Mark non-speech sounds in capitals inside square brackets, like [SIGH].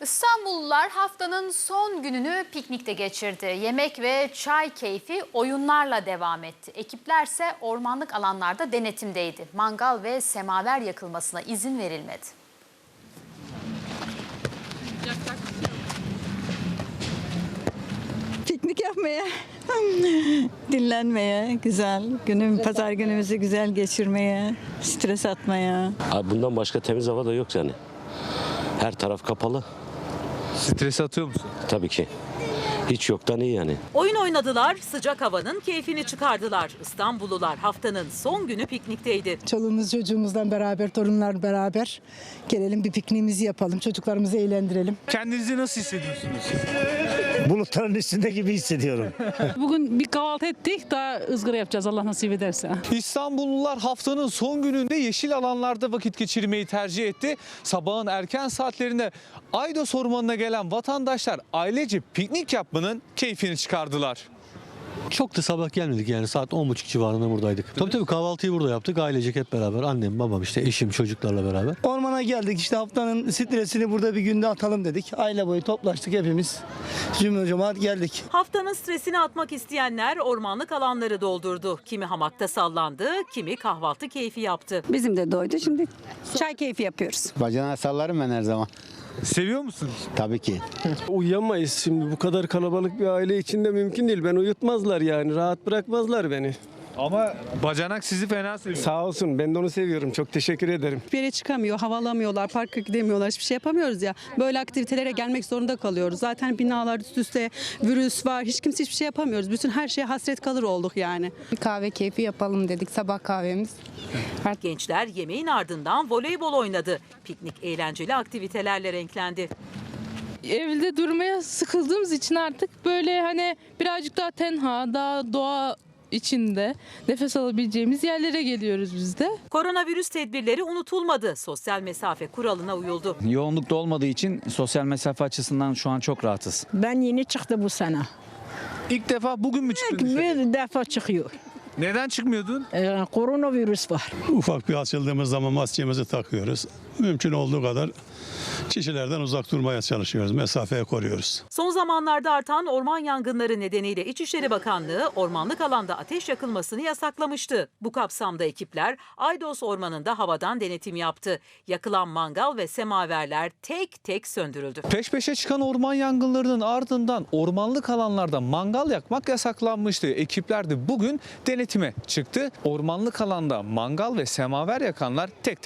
İstanbullular haftanın son gününü piknikte geçirdi. Yemek ve çay keyfi oyunlarla devam etti. Ekiplerse ormanlık alanlarda denetimdeydi. Mangal ve semaver yakılmasına izin verilmedi. Piknik yapmaya, [LAUGHS] dinlenmeye, güzel günüm pazar günümüzü güzel geçirmeye, stres atmaya. Abi bundan başka temiz hava da yok yani. Her taraf kapalı. Stres atıyor musun? Tabii ki. Hiç yoktan iyi yani. Oyun oynadılar, sıcak havanın keyfini çıkardılar. İstanbullular haftanın son günü piknikteydi. Çoluğumuz çocuğumuzdan beraber, torunlar beraber gelelim bir pikniğimizi yapalım. Çocuklarımızı eğlendirelim. Kendinizi nasıl hissediyorsunuz? Bulutların üstünde gibi hissediyorum. [LAUGHS] Bugün bir kahvaltı ettik daha ızgara yapacağız Allah nasip ederse. İstanbullular haftanın son gününde yeşil alanlarda vakit geçirmeyi tercih etti. Sabahın erken saatlerinde Aydos Ormanı'na gelen vatandaşlar ailece piknik yapmanın keyfini çıkardılar. Çok da sabah gelmedik yani saat 10.30 civarında buradaydık. Tabii tabii kahvaltıyı burada yaptık ailecek hep beraber. Annem, babam işte eşim çocuklarla beraber. Ormana geldik işte haftanın stresini burada bir günde atalım dedik. Aile boyu toplaştık hepimiz. Cümle cemaat geldik. Haftanın stresini atmak isteyenler ormanlık alanları doldurdu. Kimi hamakta sallandı, kimi kahvaltı keyfi yaptı. Bizim de doydu şimdi çay keyfi yapıyoruz. Bacana sallarım ben her zaman. Seviyor musunuz? Tabii ki. Uyuyamayız şimdi bu kadar kalabalık bir aile içinde mümkün değil. Ben uyutmazlar yani rahat bırakmazlar beni. Ama bacanak sizi fena seviyor. Sağ olsun ben de onu seviyorum çok teşekkür ederim. Bir yere çıkamıyor, havalamıyorlar, parka gidemiyorlar, hiçbir şey yapamıyoruz ya. Böyle aktivitelere gelmek zorunda kalıyoruz. Zaten binalar üst üste, virüs var, hiç kimse hiçbir şey yapamıyoruz. Bütün her şeye hasret kalır olduk yani. Kahve keyfi yapalım dedik sabah kahvemiz. Gençler yemeğin ardından voleybol oynadı. Piknik eğlenceli aktivitelerle renklendi. evde durmaya sıkıldığımız için artık böyle hani birazcık daha tenha, daha doğa içinde nefes alabileceğimiz yerlere geliyoruz biz de. Koronavirüs tedbirleri unutulmadı. Sosyal mesafe kuralına uyuldu. Yoğunlukta olmadığı için sosyal mesafe açısından şu an çok rahatız. Ben yeni çıktı bu sene. İlk defa bugün mü çıktın dışarı? Bir defa çıkıyor. Neden çıkmıyordun? Ee, koronavirüs var. Ufak bir açıldığımız zaman maskemizi takıyoruz. Mümkün olduğu kadar kişilerden uzak durmaya çalışıyoruz. Mesafeyi koruyoruz. Son zamanlarda artan orman yangınları nedeniyle İçişleri Bakanlığı ormanlık alanda ateş yakılmasını yasaklamıştı. Bu kapsamda ekipler Aydos Ormanı'nda havadan denetim yaptı. Yakılan mangal ve semaverler tek tek söndürüldü. Peş peşe çıkan orman yangınlarının ardından ormanlık alanlarda mangal yakmak yasaklanmıştı. Ekipler de bugün denetime çıktı. Ormanlık alanda mangal ve semaver yakanlar tek tek